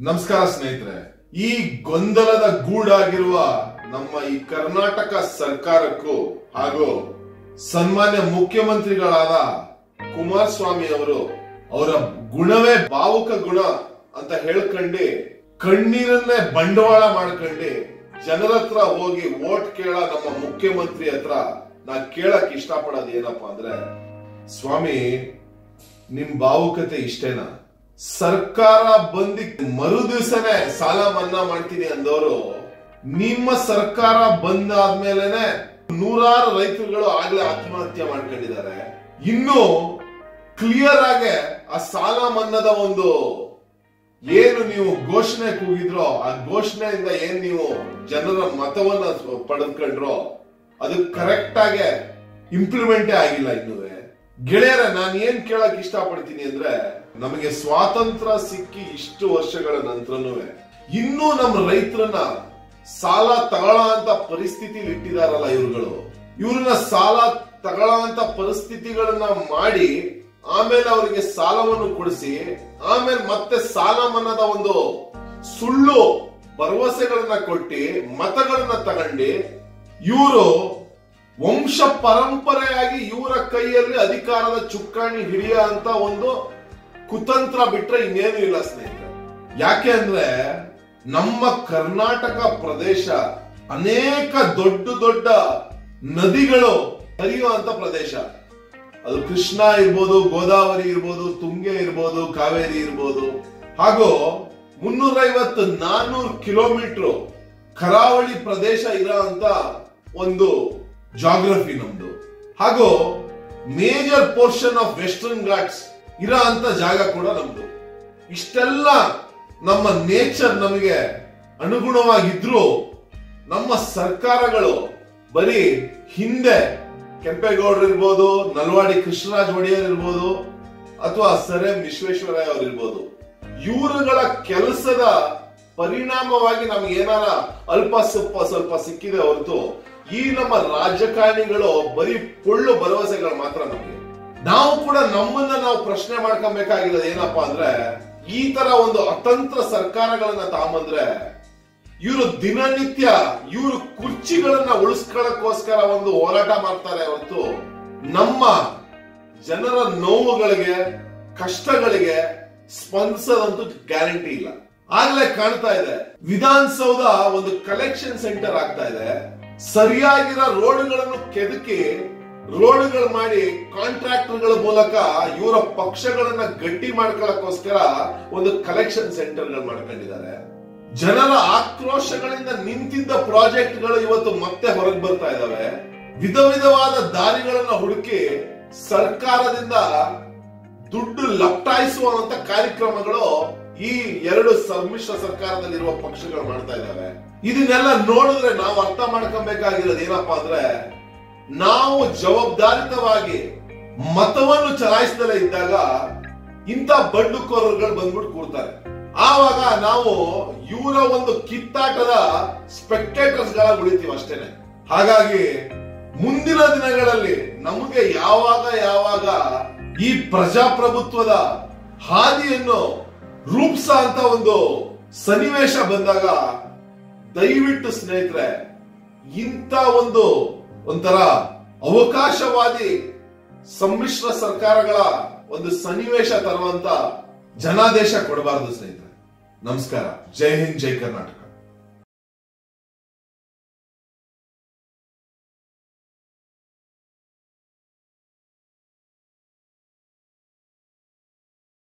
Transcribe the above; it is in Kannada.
ನಮಸ್ಕಾರ ಸ್ನೇಹಿತರೆ, ಈ ಗೊಂದಲದ ಗೂಡಾಗಿರುವ ನಮ್ಮ ಈ ಕರ್ನಾಟಕ ಸರ್ಕಾರಕ್ಕೂ ಹಾಗೂ ಸನ್ಮಾನ್ಯ ಮುಖ್ಯಮಂತ್ರಿಗಳಾದ ಕುಮಾರಸ್ವಾಮಿ ಅವರು ಅವರ ಗುಣವೇ ಭಾವುಕ ಗುಣ ಅಂತ ಹೇಳ್ಕೊಂಡು ಕಣ್ಣೀರನ್ನೇ ಬಂಡವಾಳ ಮಾಡ್ಕೊಂಡು ಜನರ ಹತ್ರ ಹೋಗಿ ಓಟ್ ಕೇಳ ನಮ್ಮ ಮುಖ್ಯಮಂತ್ರಿ ಹತ್ರ ನಾ ಕೇಳಕ್ ಇಷ್ಟಪಡೋದು ಏನಪ್ಪಾ ಅಂದ್ರೆ, ಸ್ವಾಮಿ, ನಿಮ್ ಭಾವುಕತೆ ಇಷ್ಟೇನಾ? ಸರ್ಕಾರ ಬಂದಿ ಮರು ದಿವಸನೇ ಸಾಲ ಮನ್ನಾ ಮಾಡ್ತೀನಿ ಅಂದವರು, ನಿಮ್ಮ ಸರ್ಕಾರ ಬಂದಾದ್ಮೇಲೆನೆ ನೂರಾರು ರೈತರುಗಳು ಆಗ್ಲೇ ಆತ್ಮಹತ್ಯೆ ಮಾಡ್ಕೊಂಡಿದ್ದಾರೆ. ಇನ್ನು ಕ್ಲಿಯರ್ ಆಗಿ ಆ ಸಾಲ ಮನ್ನಾದ ಒಂದು ಏನು ನೀವು ಘೋಷಣೆ ಕೂಗಿದ್ರೋ, ಆ ಘೋಷಣೆಯಿಂದ ಏನ್ ನೀವು ಜನರ ಮತವನ್ನ ಪಡೆದ್ಕೊಂಡ್ರೋ, ಅದು ಕರೆಕ್ಟ್ ಆಗಿ ಇಂಪ್ಲಿಮೆಂಟೇ ಆಗಿಲ್ಲ ಇನ್ನುವೆ. ಗೆಳೆಯರ, ನಾನು ಏನ್ ಕೇಳಕ್ ಇಷ್ಟಪಡ್ತೀನಿ ಅಂದ್ರೆ, ನಮಗೆ ಸ್ವಾತಂತ್ರ್ಯ ಸಿಕ್ಕಿ ಇಷ್ಟು ವರ್ಷಗಳ ನಂತರನೂ ಇನ್ನೂ ನಮ್ಮ ರೈತರನ್ನ ಸಾಲ ತಗೊಳ ಅಂತ ಪರಿಸ್ಥಿತಿ ಇಟ್ಟಿದಾರಲ್ಲ ಇವ್ರುಗಳು. ಇವ್ರನ್ನ ಸಾಲ ತಗೊಳ ಅಂತ ಪರಿಸ್ಥಿತಿಗಳನ್ನ ಮಾಡಿ, ಆಮೇಲೆ ಅವರಿಗೆ ಸಾಲವನ್ನು ಕೊಡಿಸಿ, ಆಮೇಲೆ ಮತ್ತೆ ಸಾಲ ಮನ್ನಾದ ಒಂದು ಸುಳ್ಳು ಭರವಸೆಗಳನ್ನ ಕೊಟ್ಟಿ, ಮತಗಳನ್ನ ತಗೊಂಡು, ಇವರು ವಂಶ ಪರಂಪರೆಯಾಗಿ ಇವರ ಕೈಯಲ್ಲಿ ಅಧಿಕಾರದ ಚುಕ್ಕಾಣಿ ಹಿಡಿಯ ಅಂತ ಒಂದು ಕುತಂತ್ರ ಬಿಟ್ರೆ ಇನ್ನೇನು ಇಲ್ಲ, ಸ್ನೇಹಿತರೆ. ಯಾಕೆ ಅಂದ್ರೆ ನಮ್ಮ ಕರ್ನಾಟಕ ಪ್ರದೇಶ ಅನೇಕ ದೊಡ್ಡ ದೊಡ್ಡ ನದಿಗಳು ಹರಿಯುವಂತ ಪ್ರದೇಶ. ಅದು ಕೃಷ್ಣ ಇರ್ಬೋದು, ಗೋದಾವರಿ ಇರ್ಬೋದು, ತುಂಗೆ ಇರ್ಬೋದು, ಕಾವೇರಿ ಇರ್ಬೋದು. ಹಾಗೂ ಮುನ್ನೂರೈವತ್ತು ನಾನ್ನೂರು ಕಿಲೋಮೀಟರ್ ಕರಾವಳಿ ಪ್ರದೇಶ ಇರೋ ಅಂತ ಒಂದು ಜಾಗ್ರಫಿ ನಮ್ದು. ಹಾಗೂ major portion of western ghats ಇರೋ ಅಂತ ಜಾಗ ಕೂಡ ನಮ್ದು. ಇಷ್ಟೆಲ್ಲ ನಮ್ಮ ನೇಚರ್ ನಮಗೆ ಅನುಗುಣವಾಗಿದ್ರು ನಮ್ಮ ಸರ್ಕಾರಗಳು ಬರೀ ಹಿಂದೆ ಕೆಂಪೇಗೌಡರು ಇರ್ಬೋದು, ನಲ್ವಾಡಿ ಕೃಷ್ಣರಾಜ್ ಒಡೆಯರ್ ಇರ್ಬೋದು, ಅಥವಾ ಸರ್ ಎಂ ವಿಶ್ವೇಶ್ವರಯ್ಯ ಅವ್ರು ಇರ್ಬೋದು. ಇವರುಗಳ ಕೆಲಸದ ಪರಿಣಾಮವಾಗಿ ನಮ್ಗೆ ಏನಾರ ಅಲ್ಪ ಸ್ವಲ್ಪ ಸ್ವಲ್ಪ ಸಿಕ್ಕಿದೆ ಹೊರತು ಈ ನಮ್ಮ ರಾಜಕಾರಣಿಗಳು ಬರೀ ಪೊಳ್ಳು ಭರವಸೆಗಳು ಮಾತ್ರ ನಮಗೆ. ನಾವು ಕೂಡ ನಮ್ಮನ್ನ ನಾವು ಪ್ರಶ್ನೆ ಮಾಡ್ಕೊಬೇಕಾಗಿರೋದು ಏನಪ್ಪಾ ಅಂದ್ರೆ, ಈ ತರ ಒಂದು ಅತಂತ್ರ ಸರ್ಕಾರಗಳನ್ನ ತಾಂಬಂದ್ರೆ, ಇವರು ದಿನನಿತ್ಯ ಇವರು ಕುರ್ಚಿಗಳನ್ನ ಉಳಿಸ್ಕೊಳ್ಳೋಕ್ಕೋಸ್ಕರ ಒಂದು ಹೋರಾಟ ಮಾಡ್ತಾರೆ ಹೊರತು ನಮ್ಮ ಜನರ ನೋವುಗಳಿಗೆ, ಕಷ್ಟಗಳಿಗೆ ಸ್ಪಂದಿಸೋದಂತೂ ಗ್ಯಾರಂಟಿ ಇಲ್ಲ. ಆಗ್ಲೇ ಕಾಣ್ತಾ ಇದೆ, ವಿಧಾನಸೌಧ ಒಂದು ಕಲೆಕ್ಷನ್ ಸೆಂಟರ್ ಆಗ್ತಾ ಇದೆ. ಸರಿಯಾಗಿರೋ ರೋಡ್ಗಳನ್ನು ಕೆದಕಿ ರೋಡ್ಗಳು ಮಾಡಿ ಕಾಂಟ್ರಾಕ್ಟರ್ಗಳ ಮೂಲಕ ಇವರ ಪಕ್ಷಗಳನ್ನ ಗಟ್ಟಿ ಮಾಡ್ಕೊಳ್ಳೋಕ್ಕೋಸ್ಕರ ಒಂದು ಕಲೆಕ್ಷನ್ ಸೆಂಟರ್ಗಳು ಮಾಡ್ಕೊಂಡಿದ್ದಾರೆ. ಜನರ ಆಕ್ರೋಶಗಳಿಂದ ನಿಂತಿದ್ದ ಪ್ರಾಜೆಕ್ಟ್ಗಳು ಇವತ್ತು ಮತ್ತೆ ಹೊರಗೆ ಬರ್ತಾ ಇದಾವೆ. ವಿಧ ವಿಧವಾದ ದಾರಿಗಳನ್ನ ಹುಡುಕಿ ಸರ್ಕಾರದಿಂದ ದುಡ್ಡು ಲಪ್ಟಾಯಿಸುವಂತ ಕಾರ್ಯಕ್ರಮಗಳು ಈ ಎರಡು ಸಮ್ಮಿಶ್ರ ಸರ್ಕಾರದಲ್ಲಿರುವ ಪಕ್ಷಗಳು ಮಾಡ್ತಾ ಇದ್ದಾವೆ. ಇದನ್ನೆಲ್ಲ ನೋಡಿದ್ರೆ ನಾವು ಅರ್ಥ ಮಾಡ್ಕೊಬೇಕಾಗಿರೋದು ಏನಪ್ಪಾ ಅಂದ್ರೆ, ನಾವು ಜವಾಬ್ದಾರಿತವಾಗಿ ಮತವನ್ನು ಚಲಾಯಿಸದಲ್ಲೇ ಇದ್ದಾಗ ಇಂಥ ಬಂಡುಕೋರರುಗಳು ಬಂದ್ಬಿಟ್ಟು ಕೂರ್ತಾರೆ. ಆವಾಗ ನಾವು ಇವರ ಒಂದು ಕಿತ್ತಾಟದ ಸ್ಪೆಕ್ಟೇಟರ್ಸ್ಗಳ ಉಳಿತೀವಿ ಅಷ್ಟೇನೆ. ಹಾಗಾಗಿ ಮುಂದಿನ ದಿನಗಳಲ್ಲಿ ನಮಗೆ ಯಾವಾಗ ಯಾವಾಗ ಈ ಪ್ರಜಾಪ್ರಭುತ್ವದ ಹಾದಿಯನ್ನು ರೂಪಿಸ ಅಂತ ಒಂದು ಸನ್ನಿವೇಶ ಬಂದಾಗ ದಯವಿಟ್ಟು ಸ್ನೇಹಿತರೆ, ಇಂಥ ಒಂದು ಒಂಥರ ಅವಕಾಶವಾದಿ ಸಮ್ಮಿಶ್ರ ಸರ್ಕಾರಗಳ ಒಂದು ಸನ್ನಿವೇಶ ತರುವಂತ ಜನಾದೇಶ ಕೊಡಬಾರದು ಸ್ನೇಹಿತರೆ. ನಮಸ್ಕಾರ. ಜೈ ಹಿಂದ್, ಜೈ ಕರ್ನಾಟಕ.